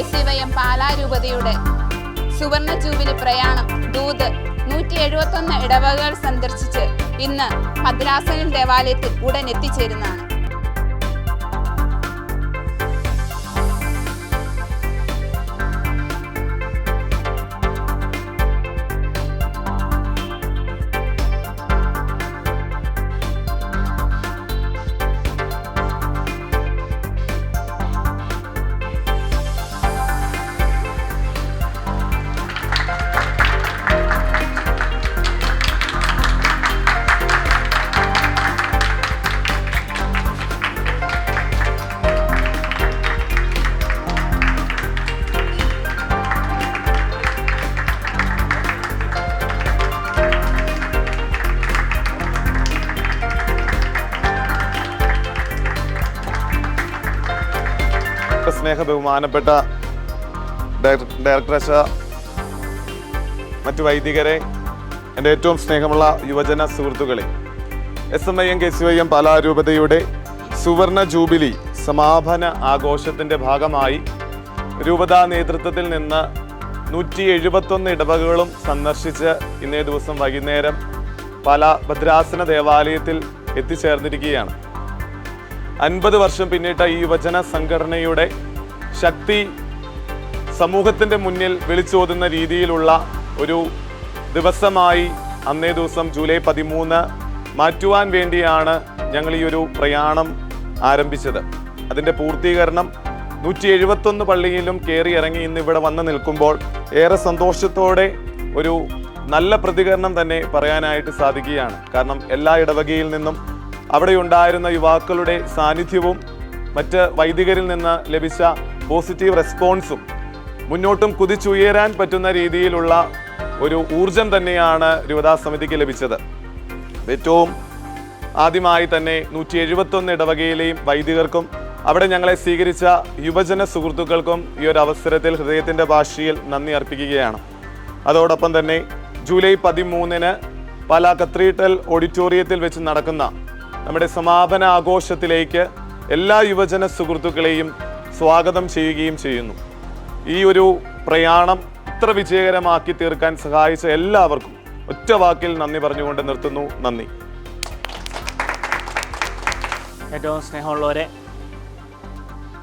K C Y M പാലാരൂപതയുടെ സുവർണ jubilee പ്രയാണം. ദൂത് നൂറ്റി എഴുപത്തൊന്ന് ഇടവകകൾ സന്ദർശിച്ച് ഇന്ന് ഭദ്രാസനം ദേവാലയത്തിൽ ഉടൻ എത്തിച്ചേരുന്നതാണ്. സ്നേഹ ബഹുമാനപ്പെട്ട ഡയറക്ടർ അശ മറ്റു വൈദികരെ എന്റെ ഏറ്റവും സ്നേഹമുള്ള യുവജന സുഹൃത്തുക്കളെ S M I M K C Y M പാലാരൂപതയുടെ സുവർണ ജൂബിലി സമാപന ആഘോഷത്തിന്റെ ഭാഗമായി രൂപതാ നേതൃത്വത്തിൽ നിന്ന് നൂറ്റി എഴുപത്തൊന്ന് ഇടവകകളും സന്ദർശിച്ച് ഇന്നേ ദിവസം വൈകുന്നേരം പല ഭദ്രാസന ദേവാലയത്തിൽ എത്തിച്ചേർന്നിരിക്കുകയാണ്. അൻപത് വർഷം പിന്നിട്ട ഈ യുവജന സംഘടനയുടെ ശക്തി സമൂഹത്തിന്റെ മുന്നിൽ വിളിച്ചോതുന്ന രീതിയിലുള്ള ഒരു ദിവസമായി അന്നേ ദിവസം ജൂലൈ പതിമൂന്ന് മാറ്റുവാൻ വേണ്ടിയാണ് ഞങ്ങൾ ഈ ഒരു പ്രയാണം ആരംഭിച്ചത്. അതിന്റെ പൂർത്തീകരണം നൂറ്റി എഴുപത്തൊന്ന് പള്ളിയിലും കയറി ഇറങ്ങി ഇന്ന് ഇവിടെ വന്ന് നിൽക്കുമ്പോൾ ഏറെ സന്തോഷത്തോടെ ഒരു നല്ല പ്രതികരണം തന്നെ പറയാനായിട്ട് സാധിക്കുകയാണ്. കാരണം എല്ലാ ഇടവകയിൽ നിന്നും അവിടെ ഉണ്ടായിരുന്ന യുവാക്കളുടെ സാന്നിധ്യവും മറ്റ് വൈദികരിൽ നിന്ന് ലഭിച്ച പോസിറ്റീവ് റെസ്പോൺസും മുന്നോട്ടും കുതിച്ചുയരാൻ പറ്റുന്ന രീതിയിലുള്ള ഒരു ഊർജം തന്നെയാണ് രൂപതാ സമിതിക്ക് ലഭിച്ചത്. ഏറ്റവും ആദ്യമായി തന്നെ നൂറ്റി എഴുപത്തൊന്ന് ഇടവകയിലെയും വൈദികർക്കും അവിടെ ഞങ്ങളെ സ്വീകരിച്ച യുവജന സുഹൃത്തുക്കൾക്കും ഈ ഒരു അവസരത്തിൽ ഹൃദയത്തിന്റെ ഭാഷയിൽ നന്ദി അർപ്പിക്കുകയാണ്. അതോടൊപ്പം തന്നെ ജൂലൈ പതിമൂന്നിന് പാലാ കത്രീട്ടൽ ഓഡിറ്റോറിയത്തിൽ വെച്ച് നടക്കുന്ന നമ്മുടെ സമാപന ആഘോഷത്തിലേക്ക് എല്ലാ യുവജന സുഹൃത്തുക്കളെയും സ്വാഗതം ചെയ്യുകയും ചെയ്യുന്നു. ഈ ഒരു പ്രയാണം ഇത്ര വിജയകരമാക്കി തീർക്കാൻ സഹായിച്ച എല്ലാവർക്കും ഒറ്റ വാക്കിൽ നന്ദി പറഞ്ഞുകൊണ്ട് നിർത്തുന്നു. നന്ദി. ഏറ്റവും സ്നേഹമുള്ളവരെ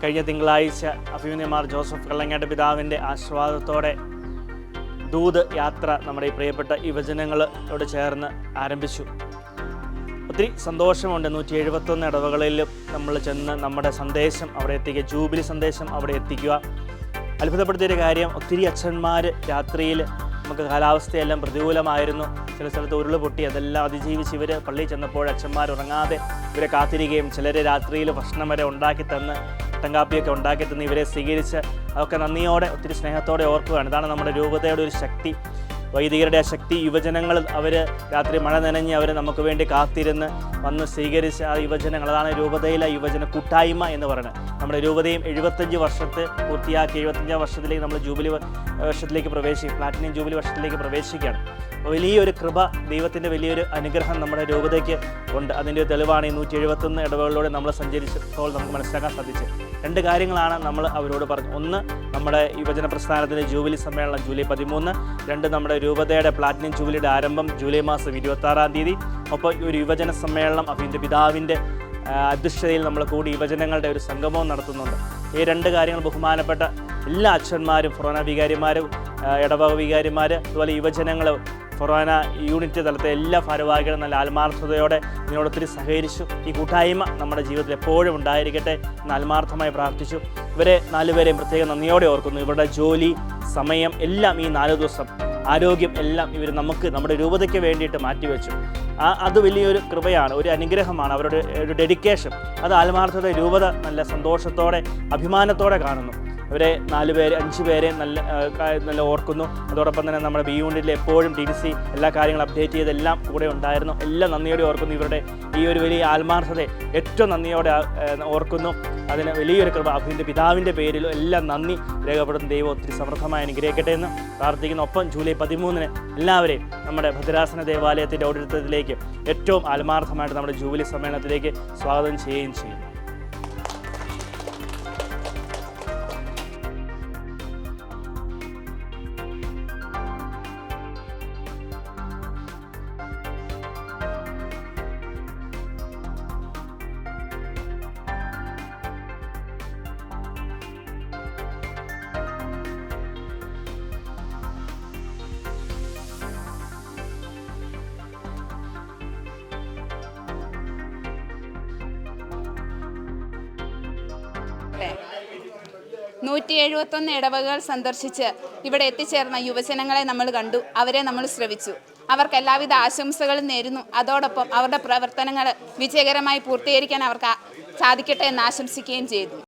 കഴിഞ്ഞ തിങ്കളാഴ്ച അഭിമന്യമാർ ജോസഫ് കള്ളങ്ങാട്ട് പിതാവിന്റെ ആശ്വാദത്തോടെ ദൂത് യാത്ര നമ്മുടെ ഈ പ്രിയപ്പെട്ട യുവജനങ്ങളോട് ചേർന്ന് ആരംഭിച്ചു. ഒത്തിരി സന്തോഷമുണ്ട്. നൂറ്റി എഴുപത്തൊന്ന് ഇടവകളിൽ നമ്മൾ ചെന്ന് നമ്മുടെ സന്ദേശം അവിടെ എത്തിക്കുക ജൂബിലി സന്ദേശം അവിടെ എത്തിക്കുക. അത്ഭുതപ്പെടുത്തിയൊരു കാര്യം ഒത്തിരി അച്ഛന്മാർ രാത്രിയിൽ നമുക്ക് കാലാവസ്ഥയെല്ലാം പ്രതികൂലമായിരുന്നു. ചില സ്ഥലത്ത് ഉരുൾ പൊട്ടി അതെല്ലാം അതിജീവിച്ച് ഇവർ പള്ളിയിൽ ചെന്നപ്പോൾ അച്ഛന്മാർ ഉറങ്ങാതെ ഇവരെ കാത്തിരിക്കുകയും ചിലർ രാത്രിയിൽ ഭക്ഷണം വരെ ഉണ്ടാക്കി തന്ന് കട്ടങ്കാപ്പിയൊക്കെ ഉണ്ടാക്കി തന്ന് ഇവരെ സ്വീകരിച്ച് അതൊക്കെ നന്ദിയോടെ ഒത്തിരി സ്നേഹത്തോടെ ഓർക്കുകയാണ്. ഇതാണ് നമ്മുടെ രൂപതയുടെ ഒരു ശക്തി. വൈദികരുടെ ആ ശക്തി യുവജനങ്ങൾ അവർ രാത്രി മഴ നനഞ്ഞ് അവർ നമുക്ക് വേണ്ടി കാത്തിരുന്ന് വന്ന് സ്വീകരിച്ച ആ യുവജനങ്ങൾ അതാണ് രൂപതയിലെ യുവജന കൂട്ടായ്മ എന്ന് പറയുന്നത്. നമ്മുടെ രൂപതയും എഴുപത്തഞ്ച് വർഷത്തെ പൂർത്തിയാക്കി എഴുപത്തഞ്ചാം വർഷത്തിലേക്ക് നമ്മൾ ജൂബിലി വർഷത്തിലേക്ക് പ്രവേശിക്കും പ്ലാറ്റിനം ജൂബിലി വർഷത്തിലേക്ക് പ്രവേശിക്കുകയാണ്. വലിയൊരു കൃപ ദൈവത്തിന്റെ വലിയൊരു അനുഗ്രഹം നമ്മുടെ രൂപതയ്ക്ക് ഉണ്ട്. അതിന്റെ തെളിവാണ് ഈ നൂറ്റി എഴുപത്തൊന്ന് ഇടവകളിലൂടെ നമ്മൾ സഞ്ചരിച്ചപ്പോൾ നമുക്ക് മനസ്സിലാക്കാൻ സാധിച്ചത്. രണ്ട് കാര്യങ്ങളാണ് നമ്മൾ അവരോട് പറഞ്ഞു ഒന്ന് നമ്മുടെ യുവജന പ്രസ്ഥാനത്തിന്റെ ജൂബിലി സമ്മേളനം ജൂലൈ പതിമൂന്ന് രണ്ട് നമ്മുടെ രൂപതയുടെ പ്ലാറ്റിനം ജൂബിലിയുടെ ആരംഭം ജൂലൈ മാസം ഇരുപത്താറാം തീയതി. ഒപ്പം ഒരു യുവജന സമ്മേളനം അഭിന്റെ പിതാവിന്റെ അധ്യക്ഷതയിൽ നമ്മൾ കൂടി യുവജനങ്ങളുടെ ഒരു സംഗമവും നടത്തുന്നുണ്ട്. ഈ രണ്ട് കാര്യങ്ങൾ ബഹുമാനപ്പെട്ട എല്ലാ അച്ഛന്മാരും ഫൊറോന വികാരിമാരും ഇടവക വികാരിമാർ അതുപോലെ യുവജനങ്ങൾ ഫൊറോന യൂണിറ്റ് തലത്തെ എല്ലാ ഭാരവാഹികളും നല്ല ആത്മാർത്ഥതയോടെ ഇതിനോട് ഒത്തിരി സഹകരിച്ചു. ഈ കൂട്ടായ്മ നമ്മുടെ ജീവിതത്തിൽ എപ്പോഴും ഉണ്ടായിരിക്കട്ടെ എന്ന് ആത്മാർത്ഥമായി പ്രാർത്ഥിച്ചു. ഇവരെ നാലുപേരെയും പ്രത്യേകം നന്ദിയോടെ ഓർക്കുന്നു. ഇവരുടെ ജോലി സമയം എല്ലാം ഈ നാല് ദിവസം ആരോഗ്യം എല്ലാം ഇവർ നമുക്ക് നമ്മുടെ രൂപതയ്ക്ക് വേണ്ടിയിട്ട് മാറ്റിവെച്ചു. ആ അത് വലിയൊരു കൃപയാണ് ഒരു അനുഗ്രഹമാണ് അവരുടെ ഒരു ഡെഡിക്കേഷൻ. അത് ആത്മാർത്ഥത രൂപത നല്ല സന്തോഷത്തോടെ അഭിമാനത്തോടെ കാണുന്നു. ഇവരെ നാല് പേര് അഞ്ച് പേരെ നല്ല നല്ല ഓർക്കുന്നു. അതോടൊപ്പം തന്നെ നമ്മുടെ ബി യൂണിറ്റിൽ എപ്പോഴും ഡി സി എല്ലാ കാര്യങ്ങളും അപ്ഡേറ്റ് ചെയ്തെല്ലാം കൂടെ ഉണ്ടായിരുന്നു. എല്ലാം നന്ദിയോടെ ഓർക്കുന്നു. ഇവരുടെ ഈ ഒരു വലിയ ആത്മാർത്ഥതയെ ഏറ്റവും നന്ദിയോടെ ഓർക്കുന്നു. അതിന് വലിയൊരു കൃപ അഭിന്റെ പിതാവിന്റെ പേരിലും എല്ലാം നന്ദി. രേഖപ്പെടുത്തുന്ന ദൈവം ഒത്തിരി സമൃദ്ധമായി അനുഗ്രഹിക്കട്ടെ എന്ന് പ്രാർത്ഥിക്കുന്നു. ഒപ്പം ജൂലൈ പതിമൂന്നിന് എല്ലാവരെയും നമ്മുടെ ഭദ്രാസന ദേവാലയത്തിന്റെ ഓടിത്തത്തിലേക്ക് ഏറ്റവും ആത്മാർത്ഥമായിട്ട് നമ്മുടെ ജൂബിലി സമ്മേളനത്തിലേക്ക് സ്വാഗതം ചെയ്യുകയും ചെയ്യും നൂറ്റി എഴുപത്തൊന്ന് ഇടവകകൾ സന്ദർശിച്ച് ഇവിടെ എത്തിച്ചേർന്ന യുവജനങ്ങളെ നമ്മൾ കണ്ടു. അവരെ നമ്മൾ ശ്രവിച്ചു. അവർക്ക് എല്ലാവിധ ആശംസകളും നേരുന്നു. അതോടൊപ്പം അവരുടെ പ്രവർത്തനങ്ങൾ വിജയകരമായി പൂർത്തീകരിക്കാൻ അവർക്ക് സാധിക്കട്ടെ എന്ന് ആശംസിക്കുകയും ചെയ്തു.